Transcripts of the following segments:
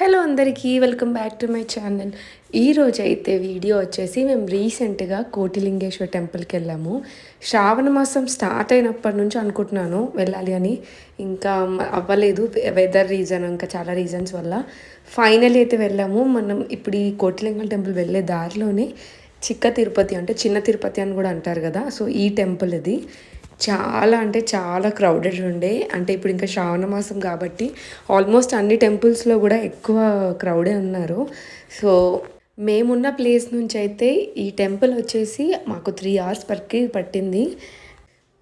Hello అందరికీ welcome back to my channel ఈరోజు అయితే వీడియో వచ్చేసి మేము రీసెంట్గా కోటిలింగేశ్వర టెంపుల్కి వెళ్ళాము. శ్రావణ మాసం స్టార్ట్ అయినప్పటి నుంచి అనుకుంటున్నాను వెళ్ళాలి అని. ఇంకా అవ్వలేదు వెదర్ రీజన్ ఇంకా చాలా రీజన్స్ వల్ల. ఫైనల్ అయితే వెళ్ళాము. మనం ఇప్పుడు ఈ కోటిలింగం టెంపుల్ వెళ్ళే దారిలోనే చిక్క తిరుపతి అంటే చిన్న తిరుపతి అని కూడా అంటారు కదా. సో ఈ టెంపుల్ ఇది. చాలా అంటే చాలా క్రౌడెడ్ ఉండే. అంటే ఇప్పుడు ఇంకా శ్రావణ మాసం కాబట్టి ఆల్మోస్ట్ అన్ని టెంపుల్స్లో కూడా ఎక్కువ క్రౌడే ఉన్నారు. సో మేమున్న ప్లేస్ నుంచి అయితే ఈ టెంపుల్ వచ్చేసి మాకు త్రీ అవర్స్ పర్కి పట్టింది.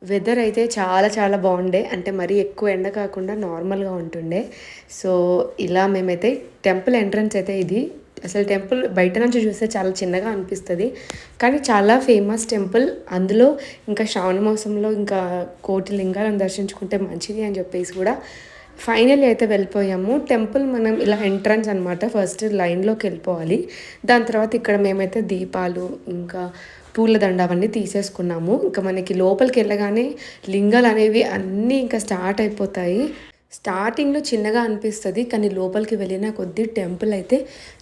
వెదర్ అయితే చాలా చాలా బాగుండే. అంటే మరీ ఎక్కువ ఎండ కాకుండా నార్మల్గా ఉంటుండే. సో ఇలా మేమైతే టెంపుల్ ఎంట్రన్స్ అయితే ఇది అసలు టెంపుల్ బయట నుంచి చూస్తే చాలా చిన్నగా అనిపిస్తుంది. కానీ చాలా ఫేమస్ టెంపుల్. అందులో ఇంకా శ్రావణ మాసంలో ఇంకా కోటి లింగాలను దర్శించుకుంటే మంచిది అని చెప్పేసి కూడా ఫైనల్ అయితే వెళ్ళిపోయాము. టెంపుల్ మనం ఇలా ఎంట్రన్స్ అనమాట ఫస్ట్ లైన్లోకి వెళ్ళిపోవాలి. దాని తర్వాత ఇక్కడ మేమైతే దీపాలు ఇంకా పూలదండ అవన్నీ తీసేసుకున్నాము. ఇంకా మనకి లోపలికి వెళ్ళగానే లింగాలు అనేవి అన్నీ ఇంకా స్టార్ట్ అయిపోతాయి. స్టార్టింగ్లో చిన్నగా అనిపిస్తుంది కానీ లోపలికి వెళ్ళిన కొద్దీ టెంపుల్ అయితే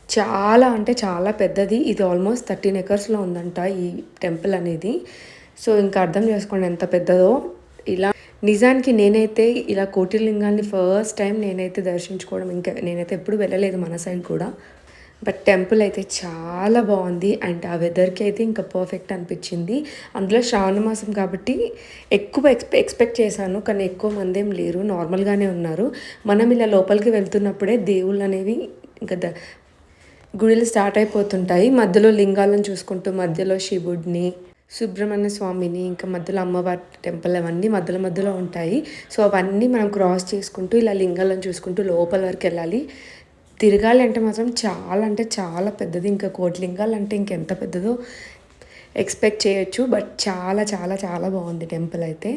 చాలా అంటే చాలా పెద్దది. ఇది ఆల్మోస్ట్ థర్టీన్ ఎకర్స్లో ఉందంట ఈ టెంపుల్ అనేది. సో ఇంకా అర్థం చేసుకోండి ఎంత పెద్దదో. ఇలా నిజానికి నేనైతే ఇలా కోటిలింగాన్ని ఫస్ట్ టైం నేనైతే దర్శించుకోవడం ఇంకా నేనైతే ఎప్పుడు వెళ్ళలేదు మన సైడ్ కూడా. బట్ టెంపుల్ అయితే చాలా బాగుంది. అండ్ ఆ వెదర్కి అయితే ఇంకా పర్ఫెక్ట్ అనిపించింది. అందులో శ్రావణ మాసం కాబట్టి ఎక్కువ ఎక్స్పె ఎక్స్పెక్ట్ చేశాను. కానీ ఎక్కువ మంది ఏం లేరు. నార్మల్గానే ఉన్నారు. మనం ఇలా లోపలికి వెళ్తున్నప్పుడే దేవుళ్ళు అనేవి ఇంకా ద గుడిలు స్టార్ట్ అయిపోతుంటాయి. మధ్యలో లింగాలను చూసుకుంటూ మధ్యలో శివుడిని సుబ్రహ్మణ్య స్వామిని ఇంకా మధ్యలో అమ్మవారి టెంపుల్ అవన్నీ మధ్యలో మధ్యలో ఉంటాయి. సో అవన్నీ మనం క్రాస్ చేసుకుంటూ ఇలా లింగాలను చూసుకుంటూ లోపల వరకు వెళ్ళాలి. తిరగాలి అంటే మాత్రం చాలా అంటే చాలా పెద్దది. ఇంకా కోటి లింగాలు అంటే ఇంకెంత పెద్దదో ఎక్స్పెక్ట్ చేయొచ్చు. బట్ చాలా చాలా చాలా బాగుంది టెంపుల్ అయితే.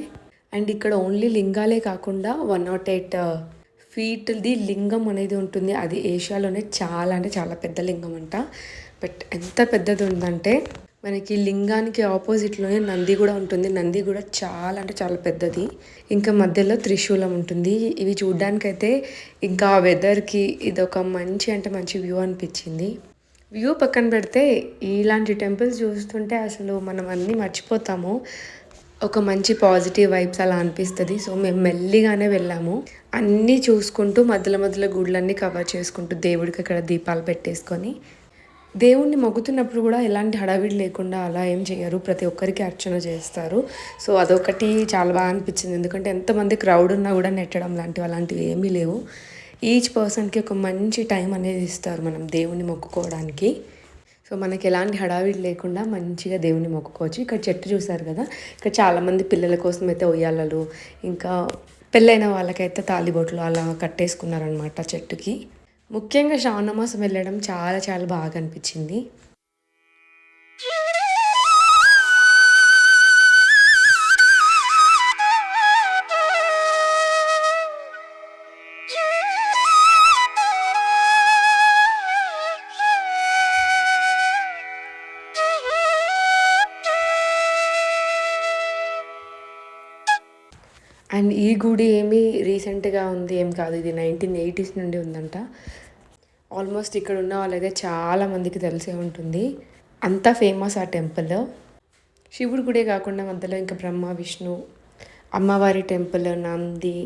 అండ్ ఇక్కడ ఓన్లీ లింగాలే కాకుండా వన్ నాట్ ఎయిట్ ఫీట్ది లింగం అనేది ఉంటుంది. అది ఏషియాలోనే చాలా అంటే చాలా పెద్ద లింగం అంట. బట్ ఎంత పెద్దది ఉందంటే మనకి లింగానికి ఆపోజిట్లోనే నంది కూడా ఉంటుంది. నంది కూడా చాలా అంటే చాలా పెద్దది. ఇంకా మధ్యలో త్రిశూలం ఉంటుంది. ఇవి చూడ్డానికైతే ఇంకా వెదర్కి ఇది ఒక మంచి అంటే మంచి వ్యూ అనిపించింది. వ్యూ పక్కన పెడితే ఇలాంటి టెంపుల్స్ చూస్తుంటే అసలు మనం అన్నీ మర్చిపోతాము. ఒక మంచి పాజిటివ్ వైబ్స్ అలా అనిపిస్తుంది. సో మేము మెల్లిగానే వెళ్ళాము. అన్నీ చూసుకుంటూ మధ్యలో మధ్యలో గుడ్లన్నీ కవర్ చేసుకుంటూ దేవుడికి అక్కడ దీపాలు పెట్టేసుకొని దేవుణ్ణి మొక్కుతున్నప్పుడు కూడా ఎలాంటి హడావిడి లేకుండా అలా ఏం చేయరు. ప్రతి ఒక్కరికి అర్చన చేస్తారు. సో అదొకటి చాలా బాగా అనిపించింది. ఎందుకంటే ఎంతమంది క్రౌడ్ ఉన్నా కూడా నెట్టడం లాంటివి అలాంటివి ఏమీ లేవు. ఈచ్ పర్సన్కి ఒక మంచి టైం అనేది ఇస్తారు మనం దేవుణ్ణి మొక్కుకోవడానికి. సో మనకి ఎలాంటి హడావిడి లేకుండా మంచిగా దేవుని మొక్కుకోవచ్చు. ఇక్కడ చెట్టు చూసారు కదా? ఇక్కడ చాలామంది పిల్లల కోసం అయితే ఉయ్యాలలు ఇంకా పెళ్ళైన వాళ్ళకైతే తాలిబొట్లు అలా కట్టేసుకున్నారనమాట చెట్టుకి. ముఖ్యంగా శ్రావణ మాసం వెళ్ళడం చాలా చాలా బాగా అనిపించింది. అండ్ ఈ గుడి ఏమి రీసెంట్గా ఉంది ఏం కాదు. ఇది నైన్టీన్ ఎయిటీస్ నుండి ఉందంట. ఆల్మోస్ట్ ఇక్కడ ఉన్న వాళ్ళైతే చాలా మందికి తెలిసే ఉంటుంది. అంత ఫేమస్ ఆ టెంపుల్. శివుడి గుడే కాకుండా మధ్యలో ఇంకా బ్రహ్మ విష్ణు అమ్మవారి టెంపుల్ నంది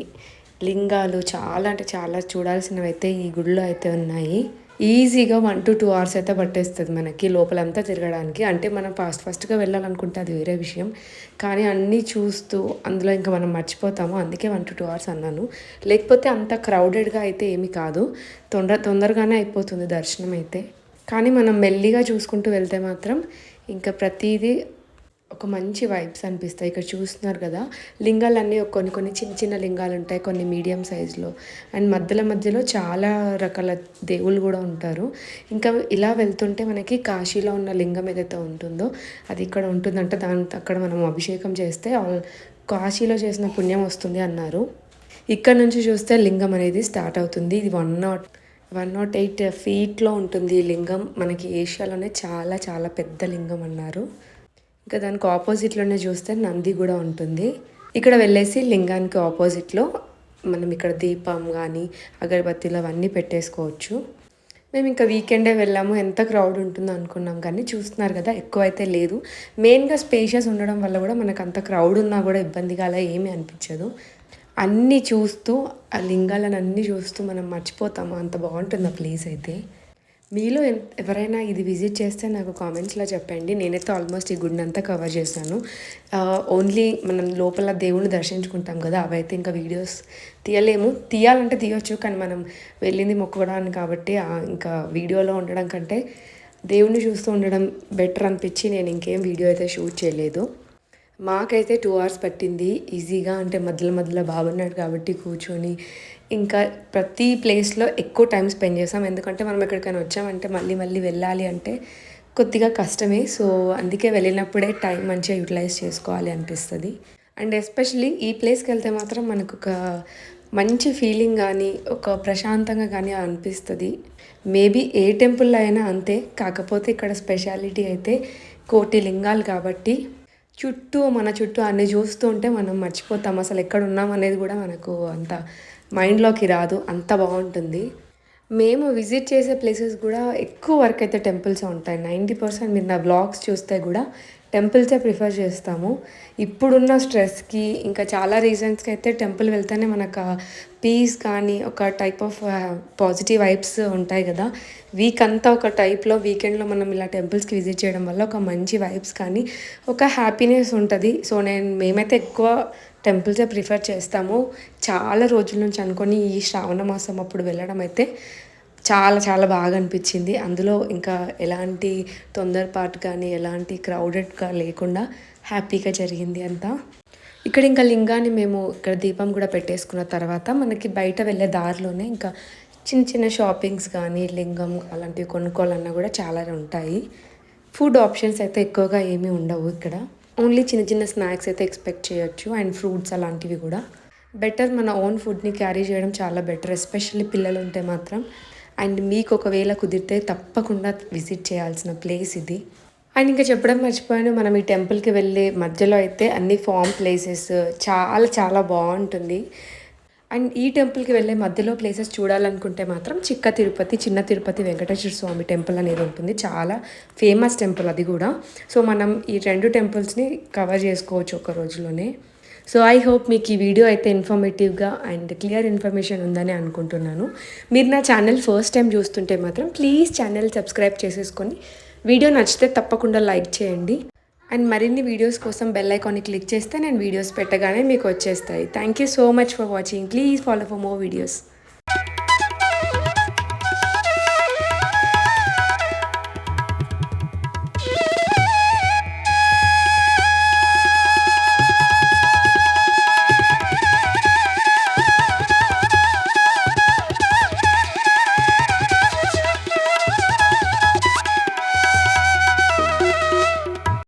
లింగాలు చాలా అంటే చాలా చూడాల్సినవి అయితే ఈ గుడిలో అయితే ఉన్నాయి. ఈజీగా వన్ టు టూ అవర్స్ అయితే పట్టేస్తుంది మనకి లోపలంతా తిరగడానికి. అంటే మనం ఫాస్ట్ ఫాస్ట్గా వెళ్ళాలనుకుంటే అది వేరే విషయం. కానీ అన్నీ చూస్తూ అందులో ఇంకా మనం మర్చిపోతాము. అందుకే వన్ టు టూ అవర్స్ అన్నాను. లేకపోతే అంత క్రౌడెడ్గా అయితే ఏమీ కాదు. తొందర తొందరగానే అయిపోతుంది దర్శనం అయితే. కానీ మనం మెల్లిగా చూసుకుంటూ వెళ్తే మాత్రం ఇంకా ప్రతిదీ ఒక మంచి వైబ్స్ అనిపిస్తాయి. ఇక్కడ చూస్తున్నారు కదా లింగాలన్నీ కొన్ని కొన్ని చిన్న చిన్న లింగాలు ఉంటాయి కొన్ని మీడియం సైజులో అండ్ మధ్యలో మధ్యలో చాలా రకాల దేవుళ్ళు కూడా ఉంటారు. ఇంకా ఇలా వెళ్తుంటే మనకి కాశీలో ఉన్న లింగం ఏదైతే ఉంటుందో అది ఇక్కడ ఉంటుందంటే. దాని అక్కడ మనం అభిషేకం చేస్తే కాశీలో చేసిన పుణ్యం వస్తుంది అన్నారు. ఇక్కడ నుంచి చూస్తే లింగం అనేది స్టార్ట్ అవుతుంది. ఇది one not one not eight ఫీట్లో ఉంటుంది ఈ లింగం. మనకి ఏషియాలోనే చాలా చాలా పెద్ద లింగం అన్నారు. ఇంకా దానికి ఆపోజిట్లోనే చూస్తే నంది కూడా ఉంటుంది. ఇక్కడ వెళ్ళేసి లింగానికి ఆపోజిట్లో మనం ఇక్కడ దీపం కానీ అగరబత్తీలు అవన్నీ పెట్టేసుకోవచ్చు. మేము ఇంకా వీకెండే వెళ్ళాము. ఎంత క్రౌడ్ ఉంటుందో అనుకున్నాం కానీ చూస్తున్నారు కదా ఎక్కువ అయితే లేదు. మెయిన్గా స్పేషియస్ ఉండడం వల్ల కూడా మనకు అంత క్రౌడ్ ఉన్నా కూడా ఇబ్బందిగా అలా ఏమీ అనిపించదు. అన్నీ చూస్తూ ఆ లింగాలను అన్నీ చూస్తూ మనం మర్చిపోతాము? అంత బాగుంటుంది ఆ ప్లేస్ అయితే. మీలో ఎవరైనా ఇది విజిట్ చేస్తే నాకు కామెంట్స్లో చెప్పండి. నేనైతే ఆల్మోస్ట్ ఈ గుడిని అంతా కవర్ చేశాను ఓన్లీ మనం లోపల దేవుణ్ణి దర్శించుకుంటాం కదా అవైతే ఇంకా వీడియోస్ తీయలేము. తీయాలంటే తీయొచ్చు కానీ మనం వెళ్ళింది మొక్కుకోవడానికి కాబట్టి ఇంకా వీడియోలో ఉండడం కంటే దేవుణ్ణి చూస్తూ ఉండడం బెటర్ అనిపించి నేను ఇంకేం వీడియో అయితే షూట్ చేయలేదు. మాకైతే టూ అవర్స్ పట్టింది. ఈజీగా అంటే మధ్యలో మధ్యలో బాగున్నాడు కాబట్టి కూర్చొని ఇంకా ప్రతి ప్లేస్లో ఎక్కువ టైం స్పెండ్ చేసాం ఎందుకంటే మనం ఎక్కడికైనా వచ్చామంటే మళ్ళీ మళ్ళీ వెళ్ళాలి అంటే కొద్దిగా కష్టమే. సో అందుకే వెళ్ళినప్పుడే టైం మంచిగా యూటిలైజ్ చేసుకోవాలి అనిపిస్తుంది. అండ్ ఎస్పెషలీ ఈ ప్లేస్కి వెళ్తే మాత్రం మనకు ఒక మంచి ఫీలింగ్ కానీ ఒక ప్రశాంతంగా కానీ అనిపిస్తుంది. మేబీ ఏ టెంపుల్లో అయినా అంతే. కాకపోతే ఇక్కడ స్పెషాలిటీ అయితే కోటి లింగాలు కాబట్టి చుట్టూ మన చుట్టూ అన్ని చూస్తూ ఉంటే మనం మర్చిపోతాం. అసలు ఎక్కడ ఉన్నాం అనేది కూడా మనకు అంత మైండ్లోకి రాదు అంత బాగుంటుంది. మేము విజిట్ చేసే ప్లేసెస్ కూడా ఎక్కువ వరకు అయితే టెంపుల్స్ ఉంటాయి. నైంటీ పర్సెంట్ మీరు నా బ్లాగ్స్ చూస్తే కూడా టెంపుల్సే ప్రిఫర్ చేస్తాము. ఇప్పుడున్న స్ట్రెస్కి ఇంకా చాలా రీజన్స్కి అయితే టెంపుల్ వెళ్తేనే మనకు పీస్ కానీ ఒక టైప్ ఆఫ్ పాజిటివ్ వైబ్స్ ఉంటాయి కదా. వీక్ అంతా ఒక టైప్లో వీకెండ్లో మనం ఇలా టెంపుల్స్కి విజిట్ చేయడం వల్ల ఒక మంచి వైబ్స్ కానీ ఒక హ్యాపీనెస్ ఉంటుంది. సో నేను మేమైతే ఎక్కువ టెంపుల్సే ప్రిఫర్ చేస్తాము. చాలా రోజుల నుంచి అనుకొని ఈ శ్రావణ మాసం అప్పుడు వెళ్ళడం అయితే చాలా చాలా బాగా అనిపించింది అందులో ఇంకా ఎలాంటి తొందరపాటు కానీ ఎలాంటి క్రౌడెడ్గా లేకుండా హ్యాపీగా జరిగింది అంతా. ఇక్కడ ఇంకా లింగాన్ని మేము ఇక్కడ దీపం కూడా పెట్టేసుకున్న తర్వాత మనకి బయట వెళ్ళే దారిలోనే ఇంకా చిన్న చిన్న షాపింగ్స్ కానీ లింగం అలాంటివి కొనుక్కోవాలన్నా కూడా చాలా ఉంటాయి. ఫుడ్ ఆప్షన్స్ అయితే ఎక్కువగా ఏమీ ఉండవు ఇక్కడ. ఓన్లీ చిన్న చిన్న స్నాక్స్ అయితే ఎక్స్పెక్ట్ చేయొచ్చు అండ్ ఫ్రూట్స్ అలాంటివి కూడా. బెటర్ మన ఓన్ ఫుడ్ని క్యారీ చేయడం చాలా బెటర్ ఎస్పెషల్లీ పిల్లలు ఉంటే మాత్రం. అండ్ మీకు ఒకవేళ కుదిరితే తప్పకుండా విజిట్ చేయాల్సిన ప్లేస్ ఇది. అండ్ ఇంకా చెప్పడం మర్చిపోయాను మనం ఈ టెంపుల్కి వెళ్ళే మధ్యలో అయితే అన్ని ఫామ్ ప్లేసెస్ చాలా చాలా బాగుంటుంది. అండ్ ఈ టెంపుల్కి వెళ్ళే మధ్యలో ప్లేసెస్ చూడాలనుకుంటే మాత్రం చిక్క తిరుపతి చిన్న తిరుపతి వెంకటేశ్వర స్వామి టెంపుల్ అనేది ఉంటుంది. చాలా ఫేమస్ టెంపుల్ అది కూడా. సో మనం ఈ రెండు టెంపుల్స్ని కవర్ చేసుకోవచ్చు ఒక రోజులోనే. సో ఐ హోప్ మీకు ఈ వీడియో అయితే ఇన్ఫర్మేటివ్గా అండ్ క్లియర్ ఇన్ఫర్మేషన్ ఉందని అనుకుంటున్నాను. మీరు నా ఛానల్ ఫస్ట్ టైం చూస్తుంటే మాత్రం ప్లీజ్ ఛానల్ సబ్స్క్రైబ్ చేసేసుకొని వీడియో నచ్చితే తప్పకుండా లైక్ చేయండి. అండ్ మరిన్ని వీడియోస్ కోసం బెల్ ఐకాన్ని క్లిక్ చేస్తే నేను వీడియోస్ పెట్టగానే మీకు వచ్చేస్తాయి. Thank you so much for watching please follow for more videos